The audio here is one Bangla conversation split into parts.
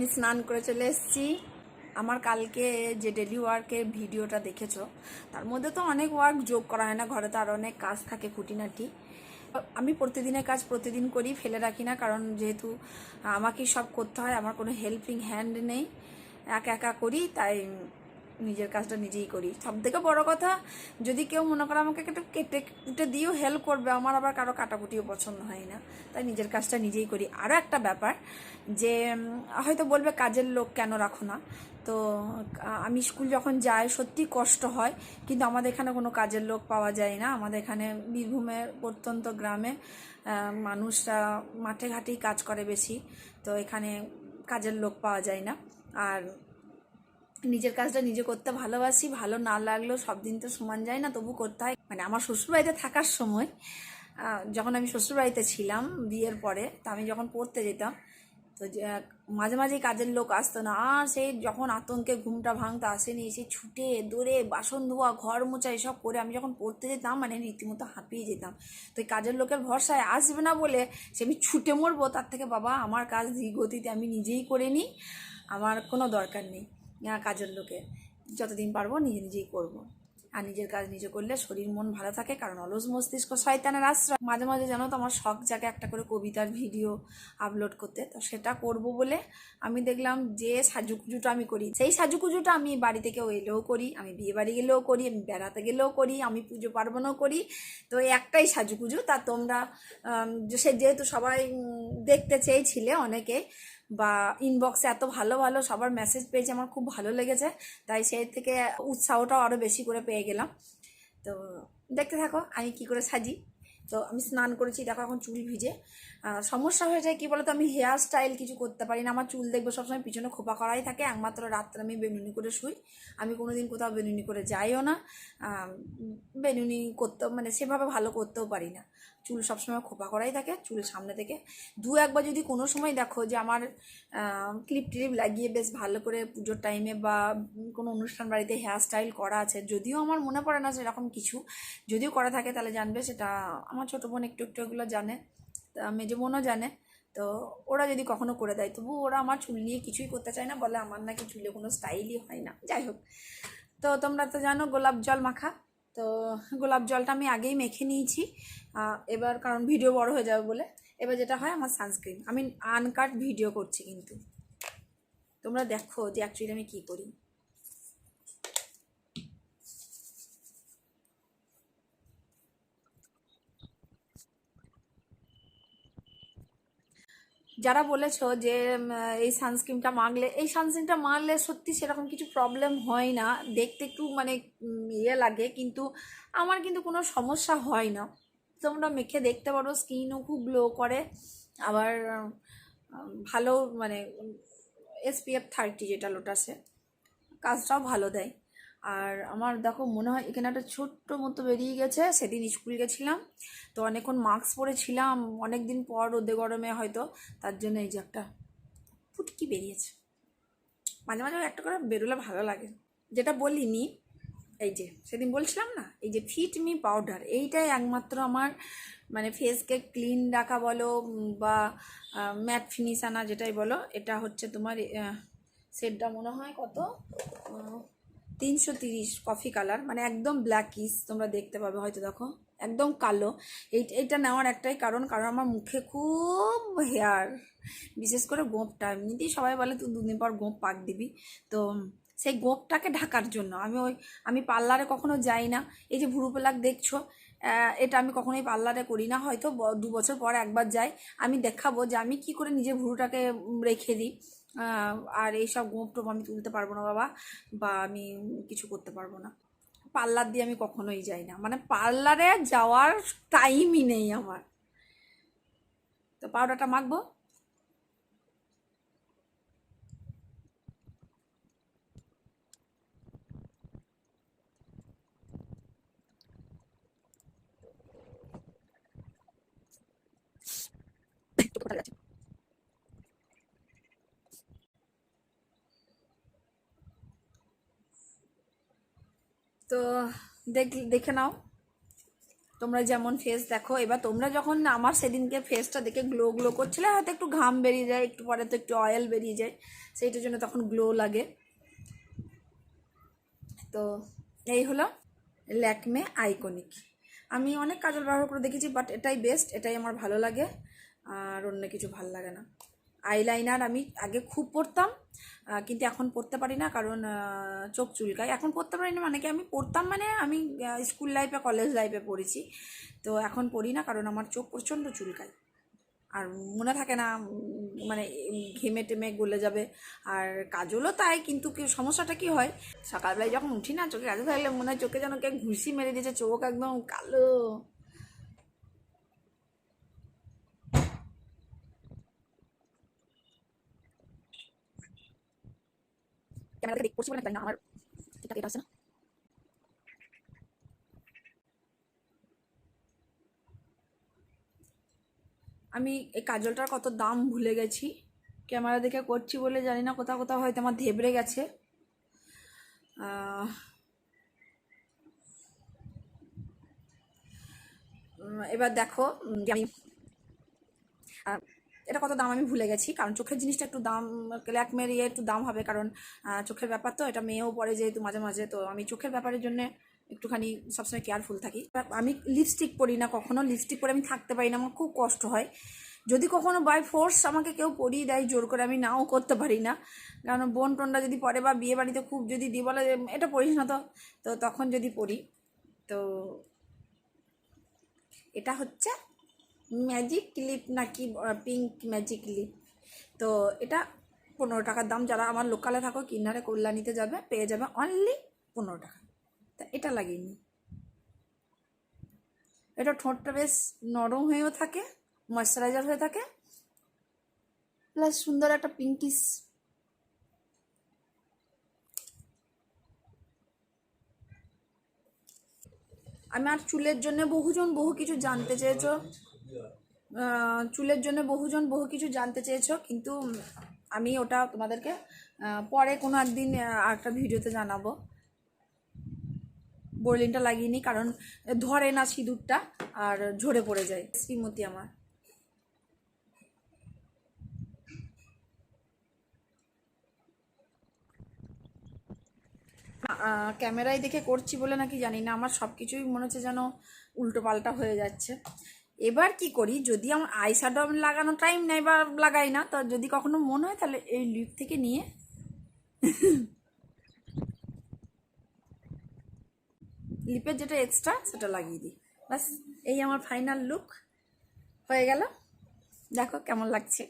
আমি স্নান করে চলে এসেছি। আমার কালকে যে ডেলি ওয়ার্কের ভিডিওটা দেখেছ, তার মধ্যে তো অনেক ওয়ার্ক যোগ করা হয় না, ঘরে তো আরও অনেক কাজ থাকে খুঁটিনাটি। আমি প্রতিদিনের কাজ প্রতিদিন করি, ফেলে রাখি না, কারণ যেহেতু আমাকেই সব করতে হয়, আমার কোনো হেল্পিং হ্যান্ড নেই। একা একা করি, তাই নিজের কাজটা নিজেই করি। সব থেকে বড় কথা, যদি কেউ মনে করে আমাকে একটু কেটে কুটে দিয়েও হেল্প করবে, আমার আবার কারও কাটাকুটিও পছন্দ হয় না। তাই নিজের কাজটা নিজেই করি। আরও একটা ব্যাপার যে হয়তো বলবে কাজের লোক কেন রাখো না? তো, আমি স্কুল যখন যাই, সত্যি কষ্ট হয়, কিন্তু আমাদের এখানে কোনো কাজের লোক পাওয়া যায় না। আমাদের এখানে বীরভূমের প্রত্যন্ত গ্রামে মানুষরা মাঠে ঘাটেই কাজ করে বেশি। তো এখানে কাজের লোক পাওয়া যায় না। আর নিজের কাজটা নিজে করতে ভালোবাসি, ভালো না লাগলেও সব দিন তো সমান যায় না, তবু করতে হয়। মানে আমার শ্বশুরবাড়িতে থাকার সময় যখন আমি শ্বশুরবাড়িতে ছিলাম বিয়ের পরে, তা আমি যখন পড়তে যেতাম, তো মাঝে মাঝেই কাজের লোক আসতো না। আর সেই যখন আতঙ্কে ঘুমটা ভাঙতে, আসেনি সেই ছুটে, দৌড়ে, বাসন ধোয়া, ঘর মোছা, এসব করে আমি যখন পড়তে যেতাম মানে রীতিমতো হাঁপিয়ে যেতাম। তো কাজের লোকের ভরসায় আসবে না বলে সে আমি ছুটে মরবো, তার থেকে বাবা, আমার কাজ ধীর গতিতে আমি নিজেই করে নিই, আমার কোনো দরকার নেই। কাজের লোকে। যতদিন পারব নিজে নিজেই করব। আর নিজের কাজ নিজে করলে শরীর, মন ভালো থাকে, কারণ অলস মস্তিষ্ক শয়তানের আশ্রয়। মাঝে মাঝে জানো তো আমার শখ জাগে একটা করে কবিতার ভিডিও আপলোড করতে, তো সেটা করব বলে আমি দেখলাম যে সাজুকুজুটা আমি করি, সেই সাজুকুজুটা আমি বাড়ি থেকে এলেও করি, আমি বিয়ে বাড়ি গেলেও করি, আমি বেড়াতে গেলেও করি, আমি পুজো পার্বণও করি। তো একটাই সাজুকুজু তা তোমরা সে যেহেতু সবাই দেখতে চেয়েছিলে অনেকে বা ইনবক্সে এত ভালো ভালো সবার মেসেজ পেয়েছে, আমার খুব ভালো লেগেছে। তাই সেই থেকে উৎসাহটাও আরও বেশি করে পেয়ে গেলাম। তো দেখতে থাকো, আমি কি করে সাজি। তো আমি স্নান করেছি, দেখো এখন চুল ভিজে। সমস্যা হয়ে যায় কি তো আমি হেয়ার স্টাইল কিছু করতে পারি না। আমার চুল দেখব সবসময় পিছনে খোপা করাই থাকে, একমাত্র রাত্রে আমি বেনুনি করে শুই। আমি কোনো দিন কোথাও বেনুনি করে যাইও না। বেনুনি করতে মানে সেভাবে ভালো করতেও পারি না। চুল সবসময় খোপা করাই থাকে, চুল সামনে থেকে। দু একবার যদি কোনো সময় দেখো যে আমার ক্লিপ টিলিপ লাগিয়ে বেশ ভালো করে পুজোর টাইমে বা কোনো অনুষ্ঠান বাড়িতে হেয়ার স্টাইল করা আছে, যদিও আমার মনে পড়ে না সেরকম কিছু, যদিও করা থাকে তাহলে জানবে সেটা আমার ছোটো বোন একটু একটু এগুলো জানে মেজো বোনও জানে। তো ওরা যদি কখনো করে দেয়, তবু ওরা আমার চুল নিয়ে কিছুই করতে চায় না, বলে আমার নাকি চুলে কোনো স্টাইলই হয় না। যাই হোক, তো তোমরা তো জানো গোলাপ জল মাখা। তো গোলাপ জলটা আমি আগেই মেখে নিয়েছি। এবার কারণ ভিডিও বড় হয়ে যাবে বলে। এবার যেটা হয় আমার সানস্ক্রিন। আমি আনকাট ভিডিও করছি কিন্তু। তোমরা দেখো যে অ্যাকচুয়ালি আমি কী করি। যারা বলেছ যে এই সানস্ক্রিনটা মাখলে, এই সানস্ক্রিনটা মারলে সত্যি সেরকম কিছু প্রবলেম হয় না। দেখতে একটু মানে ইয়ে লাগে, কিন্তু আমার কিন্তু কোনো সমস্যা হয় না। তোমরা মেখে দেখতে পারো স্কিনও খুব গ্লো করে। আবার ভালো মানে এসপিএফ থার্টি যেটা লোটাসে কাজটাও ভালো দেয়। আর আমার দেখো, মনে হয় এখানে একটা ছোট্ট মতো বেরিয়ে গেছে, সেদিন স্কুল গেছিলাম। তো অনেকক্ষণ মাস্ক পরেছিলাম অনেক দিন পর রোদে গরমে হয়তো, তার জন্য এই যে একটা ফুটকি বেরিয়েছে। মাঝে মাঝে একটা করে বেরোলে ভালো লাগে। যেটা বলিনি এই যে, সেদিন বলছিলাম না? এই যে ফিট মি পাউডার, এইটাই একমাত্র আমার মানে ফেসকে ক্লিন রাখা বলো বা ম্যাট ফিনিশ আনা যেটাই বলো, এটা হচ্ছে তোমার সেটটা মনে হয় কত? তিনশো তিরিশ কফি কালার মানে একদম ব্ল্যাকিস তোমরা দেখতে পাবে হয়তো দেখো, একদম কালো। এই, এইটা নেওয়ার একটাই কারণ কারণ আমার মুখে খুব হেয়ার বিশেষ করে গোঁপটা। এমনিতেই সবাই বলে, তুই দুদিন পর গোঁপ পাক দিবি। তো সেই গোঁপটাকে ঢাকার জন্য। আমি ওই, আমি পার্লারে কখনো যাই না। এই যে ভুরু পেলাক দেখছ এটা আমি কখনোই পার্লারে করি না। হয়তো দু বছর পর একবার যাই। আমি দেখাবো যে আমি কি করে নিজের ভুরুটাকে রেখে দিই। আর এইসব গোঁপ টোপ আমি তুলতে পারব না বাবা, বা আমি কিছু করতে পারব না। পার্লার দিয়ে আমি কখনোই যাই না। মানে পার্লারে যাওয়ার টাইমই নেই আমার। তো পাউডারটা মাখবো? তো দেখ, দেখে নাও। তোমরা যেমন ফেস দেখো, এবার তোমরা যখন আমার সেদিনকে ফেসটা দেখে গ্লো গ্লো করছিলে হয়তো একটু ঘাম বেরিয়ে যায়, একটু পরে তো একটু অয়েল বেরিয়ে যায়, সেইটার জন্য তখন গ্লো লাগে। তো এই হলো ল্যাকমে আইকনিক আমি অনেক কাজল ব্যবহার করে দেখেছি বাট এটাই বেস্ট এটাই আমার ভালো লাগে, আর অন্য কিছু ভালো লাগে না। আইলাইনার আমি আগে খুব পরতাম কিন্তু এখন পরতে পারি না কারণ চোখ চুলকায়। এখন পরতে পারি না মানে কি আমি পরতাম মানে আমি স্কুল লাইফে কলেজ লাইফে পড়েছি। তো এখন পড়ি না কারণ আমার চোখ প্রচণ্ড চুলকায়। আর মনে থাকে না মানে ঘেমে টেমে গলে যাবে। আর কাজলও তাই, কিন্তু সমস্যাটা কি হয়? সকালবেলায় যখন উঠি না, চোখে কাজল থাকলে মনে হয় চোখে যেন কে ঘুষি মেরে দিয়েছে, চোখ একদম কালো। আমার আছে না আমি এই কাজলটার কত দাম ভুলে গেছি ক্যামেরা দেখে করছি বলে জানি না, কোথাও কোথাও হয়তো আমার ধেবড়ে গেছে। এবার দেখো আমি এটা কত দাম আমি ভুলে গেছি। কারণ চোখের জিনিসটা একটু দাম ল্যাকমের ইয়ে একটু দাম হবে। কারণ চোখের ব্যাপার তো, এটা মেয়েও পড়ে যেহেতু মাঝে মাঝে। তো আমি চোখের ব্যাপারের জন্য একটুখানি সবসময় কেয়ারফুল থাকি। আমি লিপস্টিক পরি না কখনো। লিপস্টিক পরে আমি থাকতে পারি না, আমার খুব কষ্ট হয়। যদি কখনো বাই ফোর্স আমাকে কেউ পরিয়ে দেয়, জোর করে আমি নাও করতে পারি না। কারণ বোন টোনটা যদি পরে বা বিয়ে বাড়িতে খুব যদি দিয়ে বলে এটা পড়িস না তো। তো তখন যদি পড়ি তো এটা হচ্ছে ম্যাজিক ক্লিপ নাকি পিঙ্ক ম্যাজিক ক্লিপ? তো এটা পনেরো টাকার দাম। যারা আমার লোকালে থাকো কিনারে কল্যাণীতে যাবে, পেয়ে যাবে অনলি পনেরো টাকা। তা এটা লাগিয়ে এটা ঠোঁটটা বেশ নরম হয়েও থাকে ময়শ্চারাইজার হয়ে থাকে প্লাস সুন্দর একটা পিঙ্কিস আমার চুলের জন্য বহুজন বহু কিছু জানতে চেয়েছো। চুলের জন্য বহুজন বহু কিছু জানতে চেয়েছো, কিন্তু আমি ওটা তোমাদেরকে পরে কোনো একদিন একটা ভিডিওতে জানাব। বোরলিনটা লাগিয়ে নিই কারণ ধরে না সিঁদুরটা, আর ঝরে পড়ে যায়। শ্রীমতী আমার। ক্যামেরায় দেখে করছি বলে নাকি জানি না, আমার সব কিছুই মনে হচ্ছে যেন উল্টো পাল্টা হয়ে যাচ্ছে। এবার কি করি, যদি আমার আই শ্যাডো লাগানো টাইম নেই বা লাগাই না, তো যদি কখনো মনে হয় তাহলে এই লিপ থেকে নিয়ে লিপের যেটা এক্সট্রা সেটা লাগিয়ে দিই। বাস এই আমার ফাইনাল লুক হয়ে গেল। দেখো কেমন লাগছে।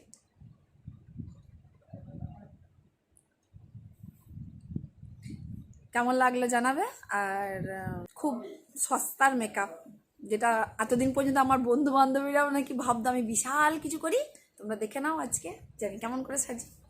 কেমন লাগল জানাবে? আর খুব সস্তার মেকআপ যেটা এতদিন পর্যন্ত আমার বন্ধু বান্ধবীরাও নাকি ভাবতো আমি বিশাল কিছু করি। তোমরা দেখে নাও আজকে। যে আমি কেমন করে সাজি।